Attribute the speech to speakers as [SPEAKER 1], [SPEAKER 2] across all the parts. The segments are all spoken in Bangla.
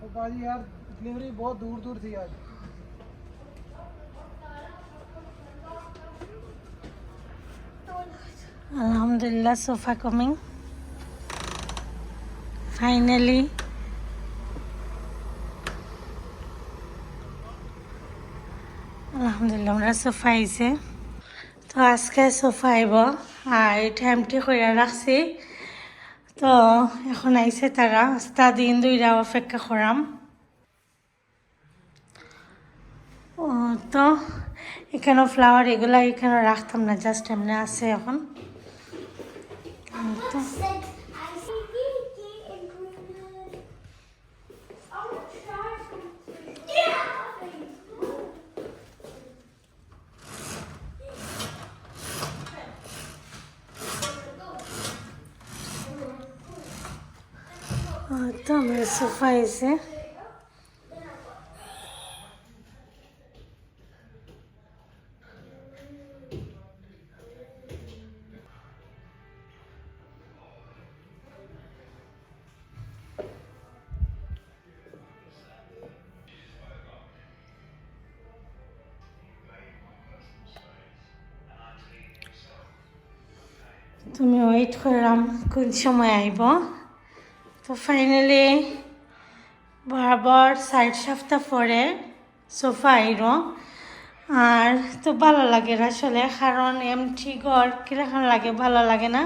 [SPEAKER 1] तो बाजी यार डिलीवरी बहुत दूर दूर थी आज
[SPEAKER 2] Alhamdulillah, sofa coming. Finally. আলহামদুলিল্লাহ আমরা সোফা আইছে তো আজকে সোফা আইব আর এই টাইমটি করে রাখছি তো, এখন আইসে তারা। আস্তা দিন দুইটা অপেক্ষা করাম। ও, তো, এখানেও ফ্লাওয়ার এগুলা এখানে রাখতাম না জাস্ট এমনি আছে এখন। তো। ও তো আমরা সোফা আইছে তুমি ওয়েট করলাম কোন সময় আইব তো ফাইনালি বরাবর সাইড সপ্তাহ পরে সোফা আইর। আর তো ভালো লাগে আসলে, কারণ এমটি ঘর কীরকম লাগে ভালো লাগে না?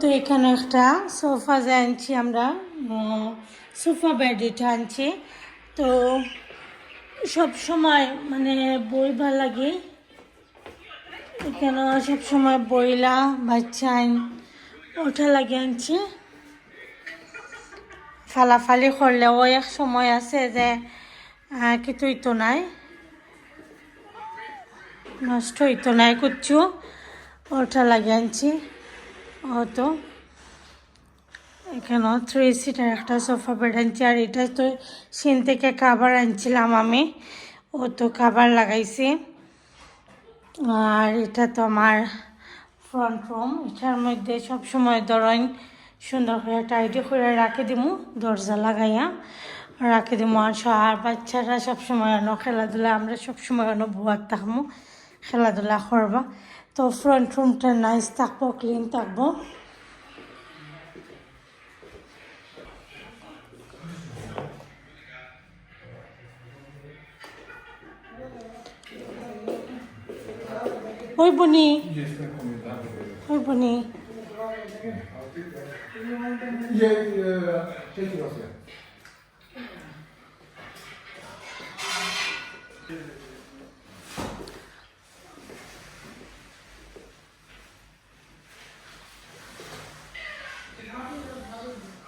[SPEAKER 2] তো এখানে একটা সোফা আনছি আমরা সোফা বেড এটা আনছি। তো সব সময় মানে বই ভালো লাগে। এখানে সব সময় বইলা, বাচ্চা আইন, ওঠা লাগে আনছি। ফালাফালি করলেও এক সময় আছে যে কিছুই তো নাই। নষ্ট হইতো নাই কুচ্ছু। ওঠা লাগিয়ে আনছি। ও তো এখানেও থ্রি সিটার একটা সোফা বেড আনছি, আর এটা তো সিন থেকে কাবার আনছিলাম আমি। ও তো কাবার লাগাইছি। আর এটা তো আমার ফ্রন্ট রুম এটার মধ্যে সবসময় ধরেন সুন্দর করে টাইডি করে রাখে দিমু, দরজা লাগাইয়া রাখে দিমু। আর আর বাচ্চারা সবসময় অন্য খেলাধুলা, আমরা সবসময় অন্য বুয়ার থাকব খেলাধুলা করবা। তো ফ্রন্ট রুমটা নাইস থাকব ক্লিন থাকব ওই বনি ওই বনি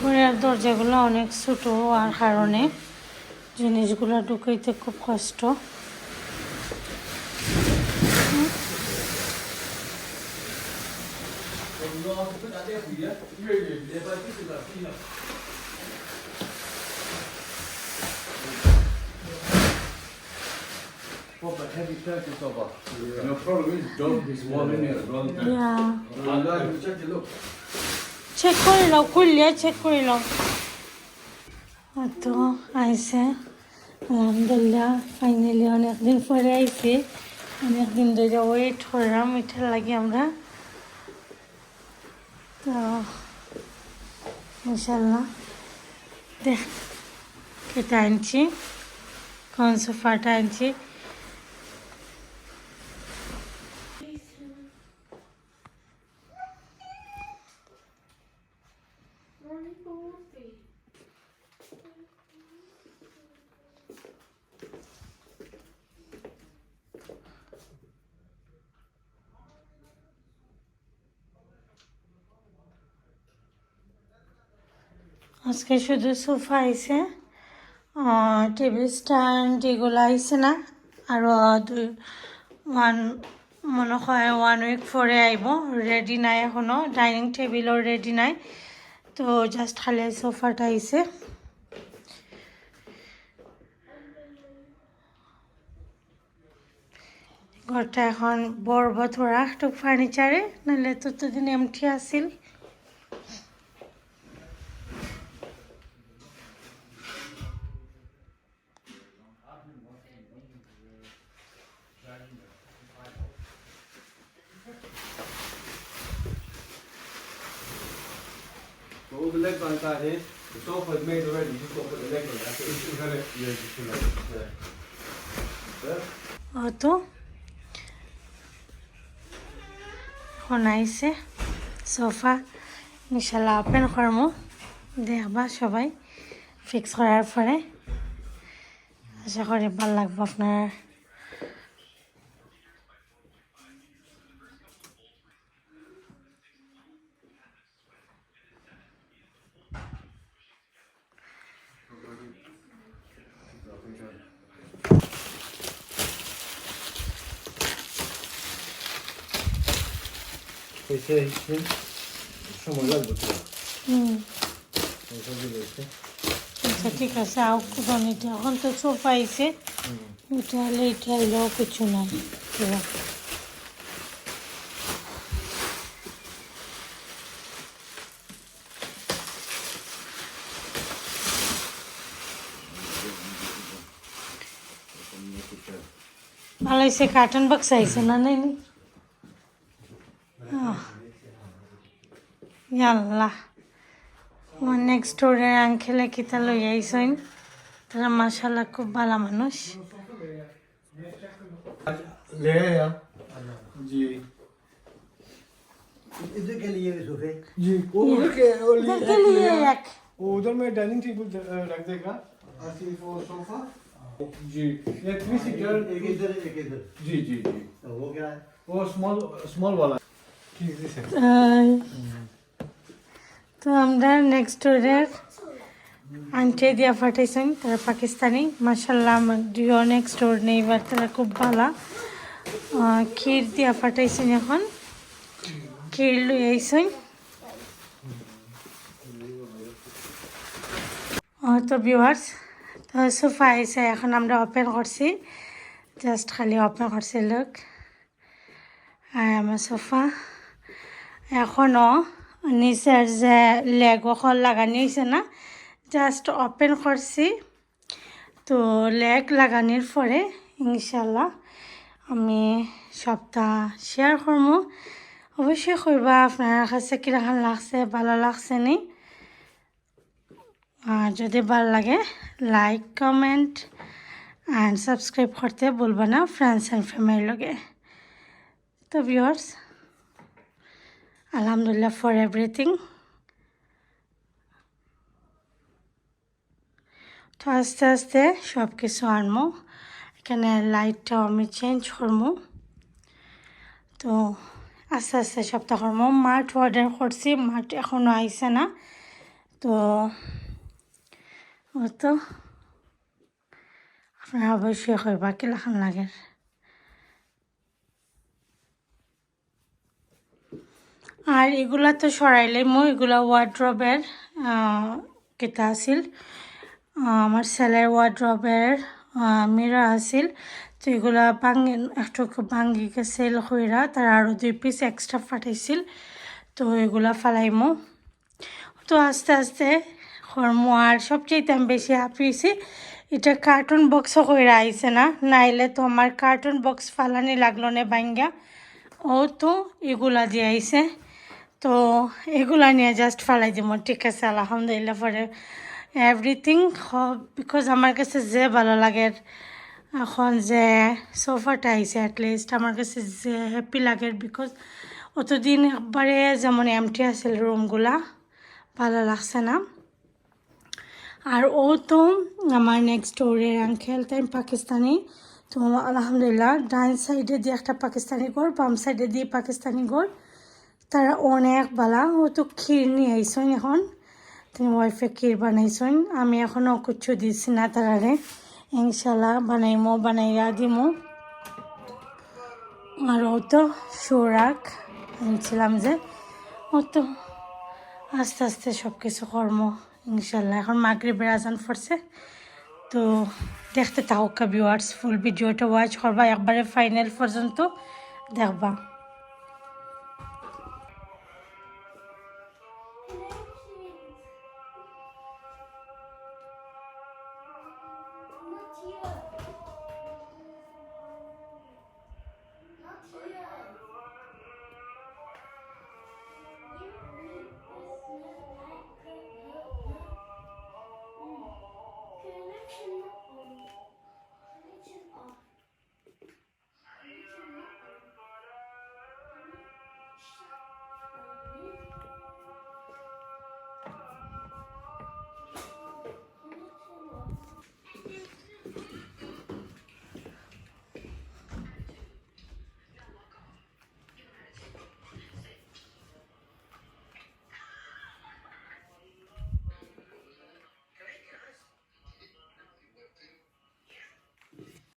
[SPEAKER 2] ঘরের দরজাগুলো অনেক ছোটো আর কারণে জিনিসগুলো ঢুকাইতে খুব কষ্ট
[SPEAKER 3] Proper heavy purchase of her. Your problem is dog is in it as well.
[SPEAKER 2] Yeah.
[SPEAKER 3] And uh, check it look.
[SPEAKER 2] Check করে লও খুললে চেক করে লও তো আইসে আলহামদুলিল্লাহ ফাইনালি অনেকদিন পরে আইসে অনেকদিন ধরে ওয়েট করলাম, এটার লাগে আমরা। তো ইনশাল্লাহ দেখ, কেটে আনছি। কোন সোফাটা আনছি। আজকে শুধু সোফা আইছে টিভি স্ট্যান্ড এগুলো আইছে না আৰু দুই ওৱান মনে হয় ওৱান উইক পরে আইব, রেডি নাই এখনও, ডাইনিং টেবিলও রেডি নাই, তো জাস্ট খালি সোফাটা আইছে। ঘরটা এখন বড় থোড়া, একটু ফার্নিচারে, নাহলে ততদিন এমটি আছিল।
[SPEAKER 4] All the leg lines out here. The sofa is made already. You just got to put the leg on it. That's it. Got it. Yeah, just put it. Yeah. Yeah.
[SPEAKER 2] অতো এখন আইছে সোফা ইনশাল্লাহ ওপেন করব দেখবা সবাই ফিক্স করার পরে আশা করি ভালো লাগবে আপনার
[SPEAKER 4] এসে এসে সময় লাগবে তো
[SPEAKER 2] হুম
[SPEAKER 4] এইসব দিলে এসে
[SPEAKER 2] আচ্ছা ঠিক আছে আও কুদন এটা এখন তো সোফা আইছে এটা হলে এটা এলেও কিছু নাই এবার ভালো হয়েছে কার্টন বক্স আইছে না নাই নি আল্লাহ আমার নেক্সট ডোরের আঙ্কেলে কিতা লই আইসইন তারা মাসাল্লাহ খুব ভালো মানুষ
[SPEAKER 4] ले आया जी
[SPEAKER 1] इधर के लिए भी सोफे
[SPEAKER 4] जी वो उधर के वो लिए-
[SPEAKER 2] দেখে লিয়ে এক
[SPEAKER 4] वो उधर में डाइनिंग टेबल रख देगा ऐसे वो सोफा जी ये थ्री सीटर
[SPEAKER 1] एक इधर एक इधर
[SPEAKER 4] जी जी जी
[SPEAKER 1] तो वो क्या है
[SPEAKER 4] वो स्मॉल स्मॉल वाला ठीक है
[SPEAKER 2] তাই। তো আমরা নেক্সট ডোরের আন্টি দিয়া পাঠাইছেন, তারা পাকিস্তানি। মাসাল্লাহ আমার নেক্সট ডোর নেই এবার তারা খুব ভালো। ক্ষীর দিয়া পাঠাইছেন এখন। ক্ষীর লই আইছেন। ও তো ভিউয়ার্স তো সোফা আইসে এখন আমরা ওপেন করছি। জাস্ট খালি ওপেন করছি লোক। আর আমার সোফা। এখনও নিচের যে লেগ ওখন লাগানি হয়েছে না জাস্ট ওপেন করছি। তো লেগ লাগানির পরে ইনশাল্লাহ আমি সবটা শেয়ার করব অবশ্যই করবা আপনার কাছে কীরকম লাগছে, ভালো লাগছে নি? আর যদি ভালো লাগে লাইক কমেন্ট অ্যান্ড সাবস্ক্রাইব করতে বলব না ফ্রেন্ডস অ্যান্ড ফ্যামিলির লগে। তো ভিউয়ার্স আলহামদুলিল্লাহ ফর এভরিথিং তো আস্তে আস্তে সব কিছু আনব এখানে লাইটটাও আমি চেঞ্জ করব তো আস্তে আস্তে সবটা করব মাঠ অর্ডার করছি মাঠ এখনও আইসে না। তো তো আপনারা অবশ্যই করবা, কিলাখান লাগে আর এগুলা তো সরাইলে মো এগুলা ওয়ার্ড্রবের কেতা আহ, আমার ছেলের ওয়ার্ড্রবের মিরা আছিল। তো এগুলা ভাঙি একটু ভাঙি গেছিল হইরা তার আরও দুই পিস এক্সট্রা ফাটাইছিল। তো এগুলা ফালাইমো। তো আস্তে আস্তে কর্ম আর সবচেয়ে আমি বেশি হ্যাপি হয়েছি এটা কার্টুন বক্সও করে আইছে না নাইলে তো আমার কার্টুন বক্স ফালানি লাগল না বাঙ্গা ও তো এগুলা দিয়ে আইছে। এগুলা নিয়ে জাস্ট ফালাই দিব। ঠিক আছে, আলহামদুলিল্লাহ পরে এভরিথিং বিকজ আমার কাছে যে ভালো লাগে, এখন যে সোফাটা আইছে অ্যাটলিস্ট আমার কাছে যে হ্যাপি লাগে বিকজ অতদিন একবারে যেমন এমটি আছিল রুমগুলা ভালো লাগছে না। আর ও তো আমার নেক্সট ডোরের আঙ্কেল তাই পাকিস্তানি, তো আলহামদুলিল্লাহ, ডান সাইডে দিয়ে একটা পাকিস্তানি ঘর, বাম সাইডে দিয়ে পাকিস্তানি ঘর। তারা অনেক বালা, ও তো ক্ষীর নিয়ে আইসন এখন। তুমি ওয়াইফে ক্ষীর বানাইছন আমি এখনও কিচ্ছু দিচ্ছি না তারারে। ইনশাল্লাহ বানাইমো, বানাইয়া দিমো। আর ও তো সুরাক আনছিলাম যে, ও তো আস্তে আস্তে সব কিছু কর্ম ইনশাল্লাহ এখন মাগরিবের আজান পড়ছে, তো দেখতে থাকুক ভিউয়ার্স ফুল ভিডিওটা ওয়াচ করবা, একবারে ফাইনাল পর্যন্ত দেখবা।